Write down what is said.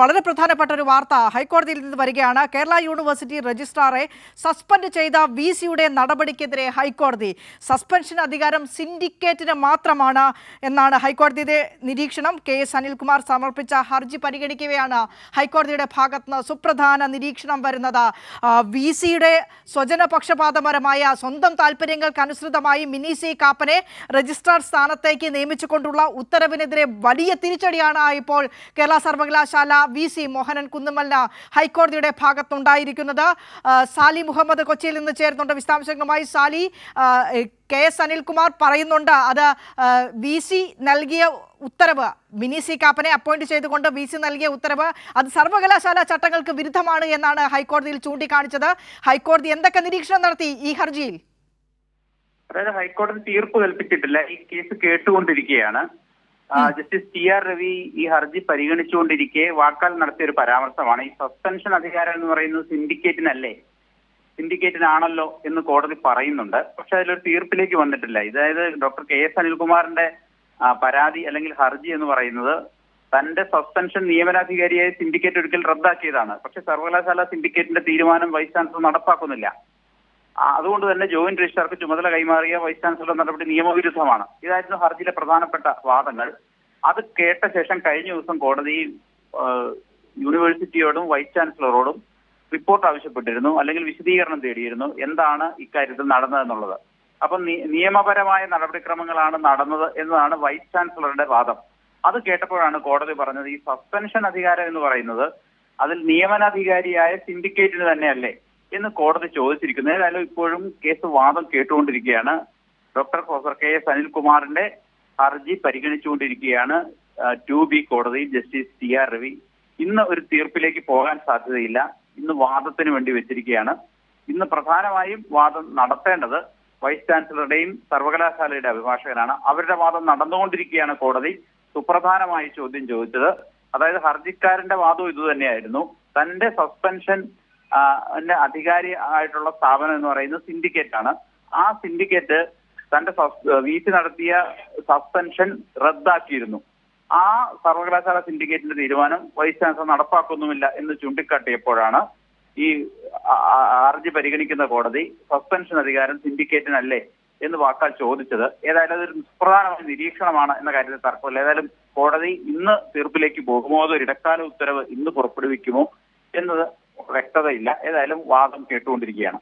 വളരെ പ്രധാനപ്പെട്ട ഒരു വാർത്ത ഹൈക്കോടതിയിൽ നിന്ന് വരികയാണ്. കേരള യൂണിവേഴ്സിറ്റി രജിസ്ട്രാറെ സസ്പെൻഡ് ചെയ്ത വി സിയുടെ നടപടിക്കെതിരെ ഹൈക്കോടതി സസ്പെൻഷൻ അധികാരം സിൻഡിക്കേറ്റിന് മാത്രമാണ് എന്നാണ് ഹൈക്കോടതിയുടെ നിരീക്ഷണം. കെ. എസ്. അനിൽകുമാർ സമർപ്പിച്ച ഹർജി പരിഗണിക്കവെയാണ് ഹൈക്കോടതിയുടെ ഭാഗത്തുനിന്ന് സുപ്രധാന നിരീക്ഷണം വരുന്നത്. വി സിയുടെ സ്വജനപക്ഷപാതപരമായ സ്വന്തം താല്പര്യങ്ങൾക്കനുസൃതമായി മിനി സി കാപ്പനെ രജിസ്ട്രാർ സ്ഥാനത്തേക്ക് നിയമിച്ചുകൊണ്ടുള്ള ഉത്തരവിനെതിരെ വലിയ തിരിച്ചടിയാണ് ഇപ്പോൾ കേരള സർവകലാശാല വി സി മോഹനൻ കുന്നുമല്ല ഹൈക്കോടതിയുടെ ഭാഗത്തുണ്ടായിരിക്കുന്നത്. സാലി മുഹമ്മദ് കൊച്ചിയിൽ നിന്ന് ചേർന്നുണ്ട് വിശദാംശങ്ങളുമായി. സാലി കെ എസ് അനിൽകുമാർ പറയുന്നുണ്ട് അത് വി സി നൽകിയ ഉത്തരവ് മിനി സി കാപ്പനെ അപ്പോയിന്റ് ചെയ്തുകൊണ്ട് വി സി നൽകിയ ഉത്തരവ് അത് സർവകലാശാല ചട്ടങ്ങൾക്ക് വിരുദ്ധമാണ് എന്നാണ് ഹൈക്കോടതിയിൽ ചൂണ്ടിക്കാണിച്ചത്. ഹൈക്കോടതി എന്തൊക്കെ നിരീക്ഷണം നടത്തി ഈ ഹർജിയിൽ? അതായത് ഹൈക്കോടതി തീർപ്പ് കൽപ്പിച്ചിട്ടില്ല. ഈ കേസ് കേട്ടുകൊണ്ടിരിക്കുകയാണ്. ജസ്റ്റിസ് ടി ആർ രവി ഈ ഹർജി പരിഗണിച്ചുകൊണ്ടിരിക്കെ വാക്കാൽ നടത്തിയ ഒരു പരാമർശമാണ്. ഈ സസ്പെൻഷൻ അധികാരം എന്ന് പറയുന്നത് സിൻഡിക്കേറ്റിനല്ലേ സിൻഡിക്കേറ്റിനാണല്ലോ എന്ന് കോടതി പറയുന്നുണ്ട്. പക്ഷെ അതിലൊരു തീർപ്പിലേക്ക് വന്നിട്ടില്ല. ഇതായത് ഡോക്ടർ കെ എസ് അനിൽകുമാറിന്റെ പരാതി അല്ലെങ്കിൽ ഹർജി എന്ന് പറയുന്നത് തന്റെ സസ്പെൻഷൻ നിയമനാധികാരിയായി സിൻഡിക്കേറ്റ് ഒരിക്കൽ റദ്ദാക്കിയതാണ്. പക്ഷെ സർവകലാശാല സിൻഡിക്കേറ്റിന്റെ തീരുമാനം വൈസ് ചാൻസലർ നടപ്പാക്കുന്നില്ല. അതുകൊണ്ട് തന്നെ ജോയിന്റ് രജിസ്ട്രാർക്ക് ചുമതല കൈമാറിയ വൈസ് ചാൻസലർ നടപടി നിയമവിരുദ്ധമാണ്. ഇതായിരുന്നു ഹർജിയിലെ പ്രധാനപ്പെട്ട വാദങ്ങൾ. അത് കേട്ട ശേഷം കഴിഞ്ഞ ദിവസം കോടതി യൂണിവേഴ്സിറ്റിയോടും വൈസ് ചാൻസലറോടും റിപ്പോർട്ട് ആവശ്യപ്പെട്ടിരുന്നു അല്ലെങ്കിൽ വിശദീകരണം തേടിയിരുന്നു എന്താണ് ഇക്കാര്യത്തിൽ നടന്നതെന്നുള്ളത് അപ്പം നിയമപരമായ നടപടിക്രമങ്ങളാണ് നടന്നത് എന്നതാണ് വൈസ് ചാൻസലറുടെ വാദം. അത് കേട്ടപ്പോഴാണ് കോടതി പറഞ്ഞത് ഈ സസ്പെൻഷൻ അധികാരം എന്ന് പറയുന്നത് അതിൽ നിയമനാധികാരിയായ സിൻഡിക്കേറ്റിന് തന്നെയല്ലേ എന്ന് കോടതി ചോദിച്ചിരിക്കുന്നത്. ഏതായാലും ഇപ്പോഴും കേസ് വാദം കേട്ടുകൊണ്ടിരിക്കുകയാണ്. ഡോക്ടർ പ്രൊഫസർ കെ എസ് അനിൽകുമാറിന്റെ ഹർജി പരിഗണിച്ചുകൊണ്ടിരിക്കുകയാണ് ടു ബി കോടതി ജസ്റ്റിസ് ടി ആർ രവി. ഇന്ന് ഒരു തീർപ്പിലേക്ക് പോകാൻ സാധ്യതയില്ല. ഇന്ന് വാദത്തിന് വേണ്ടി വെച്ചിരിക്കുകയാണ്. ഇന്ന് പ്രധാനമായും വാദം നടത്തേണ്ടത് വൈസ് ചാൻസലറുടെയും സർവകലാശാലയുടെ അഭിഭാഷകനാണ്. അവരുടെ വാദം നടന്നുകൊണ്ടിരിക്കുകയാണ് കോടതി. സുപ്രധാനമായി ചോദ്യം ചോദിച്ചത്. അതായത് ഹർജിക്കാരന്റെ വാദവും ഇതുതന്നെയായിരുന്നു. തന്റെ സസ്പെൻഷൻ അധികാരി ആയിട്ടുള്ള സ്ഥാപനം എന്ന് പറയുന്നത് സിൻഡിക്കേറ്റ് ആണ്. ആ സിൻഡിക്കേറ്റ് തന്റെ വി സി നടത്തിയ സസ്പെൻഷൻ റദ്ദാക്കിയിരുന്നു. ആ സർവകലാശാല സിൻഡിക്കേറ്റിന്റെ തീരുമാനം വൈസ് ചാൻസലർ നടപ്പാക്കുന്നുമില്ല എന്ന് ചൂണ്ടിക്കാട്ടിയപ്പോഴാണ് ഈ ഹർജി പരിഗണിക്കുന്ന കോടതി സസ്പെൻഷൻ അധികാരം സിൻഡിക്കേറ്റിനല്ലേ എന്ന് വാക്കാൽ ചോദിച്ചത്. ഏതായാലും അതൊരു സുപ്രധാനമായ നിരീക്ഷണമാണ് എന്ന കാര്യത്തിൽ തർക്കമില്ല. ഏതായാലും കോടതി ഇന്ന് തീർപ്പിലേക്ക് പോകുമോ? അതോ ഇടക്കാല ഉത്തരവ് ഇന്ന് പുറപ്പെടുവിക്കുമോ? എന്നത് വ്യക്തതയില്ല. ഏതായാലും വാദം കേട്ടുകൊണ്ടിരിക്കുകയാണ്.